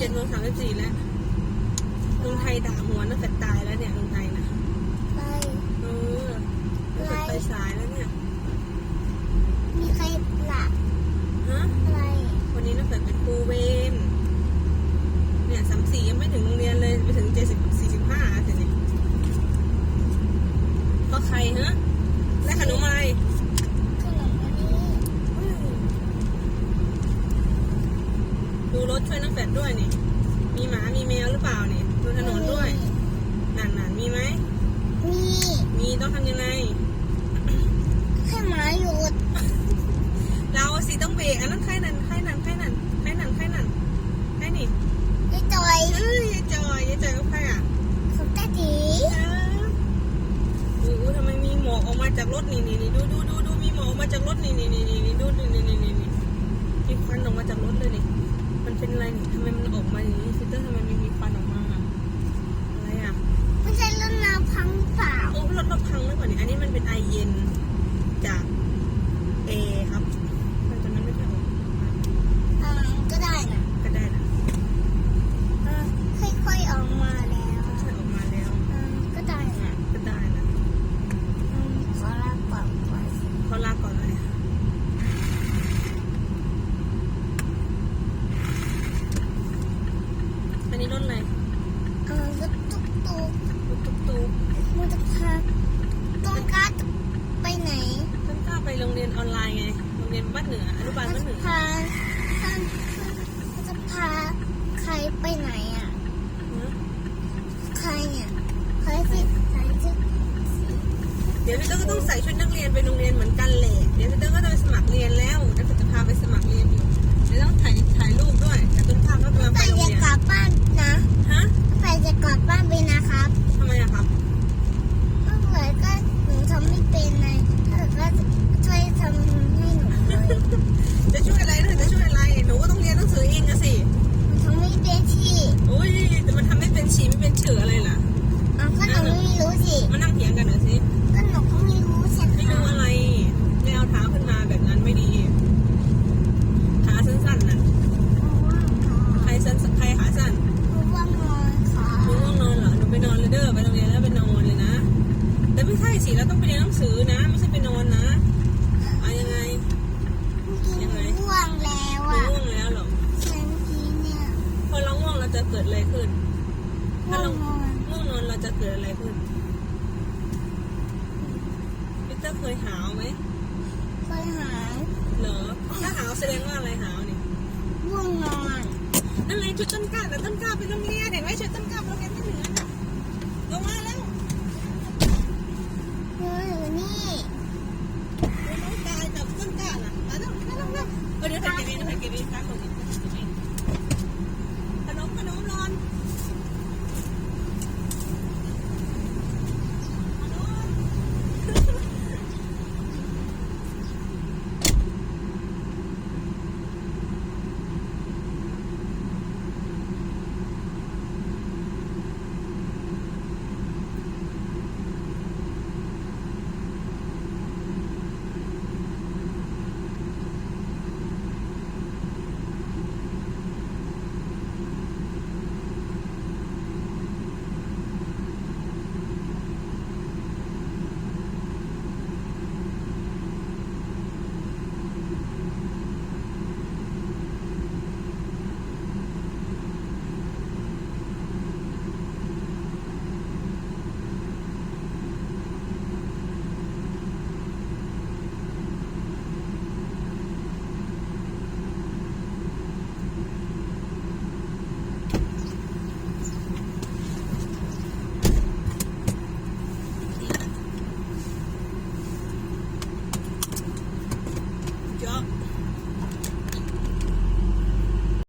เจ็ดโมงสามสิบสี่แล้วลุงไทยด่าหัวตั้งแต่ตายแล้วเนี่ยลุงไทยนะ ไปเออตั้งแต่ไปสายแล้วเนี่ย มีใครหลับ ฮะ อะไร วันนี้น้าเปิดเป็นครูเวนเนี่ยสามสี่ยังไม่ถึงโรงเรียนเลยไปถึงเจ็ดสิบสี่สิบห้าสิเนี่ยเพราะใครฮะได้ขนมอะไร ขนมอันนี้ ดูรถช่วยน้องแฟดด้วยนี่ มีหมา มีแมวหรือเปล่านี่ดูถนนด้วยนั่นน่ะมีไหม มีมีต้องทำยังไง ให้หมาหยุด เราสิต้องเบรกอันนั้นใครนั่นใครนั่นใครนั่นใครนั่นใครนั่นใครนี่ไอ้จอยเอ้ยยายจอยยายจอยกับใครอะของตาจีเอ้าอู้ทำไมมีหมอกออกมาจากรถนี่นี่นี่ดูดูดูดูมีหมอกออกมาจากรถนี่นี่นี่นี่ดูดูนี่นี่นี่นี่มีควันออกมาจากรถเลยนี่มัน เป็นอะไรนี่ทำไมมันออกมาอย่างนี้ซิสเตอร์ทำไมมันมีควันออกมาอะอะไรอะไม่ใช่รถน้ำพังเปล่าโอ้รถเราพังแล้วก่อนนี่อันนี้มันเป็นไอเย็นจากเอครับมันตอนนั้นไม่ใช่ออก อ่าก็ได้นะ ก็ได้นะ อ่าค่อยๆออกมาแล้ว ใช่ออกมาแล้ว อ่าก็ได้ อะ นะ ก็ได้นะ อืมขอลาก่อนก่อน เขาลากก่อนเลยอันนี้รถอะไร อ่ารถตุ๊กตุ๊ก รถตุ๊กตุ๊ก มันจะพาต้นกล้าจะไปไหน ต้นกล้าไป โรงเรียนออนไลน์ไง โรงเรียนบ้านเหนืออนุบาลมันบ้านเหจะนือพาท่านมันจะพาใครไปไหนอะฮะใครเนี่ยใครสิใครสิเดี๋ยวพี่เตอร์ก็ต้องใส่ชุดนักเรียนไปโรงเรียนเหมือนกันแหละเดี๋ยวพี่เตอร์ก็จะไปสมัครเรียนแล้วเดี๋ยวจะพาไปสมัครเรียนอยู่เดี๋ยวต้องถ่ายถ่ายรูปด้วยแต่ต้นข้าวก็กำลังใคไปรโรงจะเรียนกลับบ้านนะฮะ สิเราต้องไปเรียนหนังสือนะ ไม่ใช่ไปนอนนะเอายังไง ยังไงง่วงแล้วหนูอะง่วงแล้วเหรอใช่เมื่อกี้เนี่ยพอเราง่วงเราจะเกิดอะไรขึ้นง่ถ้าวเรางนอนง่วงนอนเราจะเกิดอะไรขึ้นพีเตอร์เคยหาวไหมเคยหายเหรอถ้าหาวแสดงว่าอะไรหาวนี่ง่วงนอนนั่นไงชุดต้นกล้าแต่ต้นกล้าไปโรงเรียนเห็นไหมชุดต้น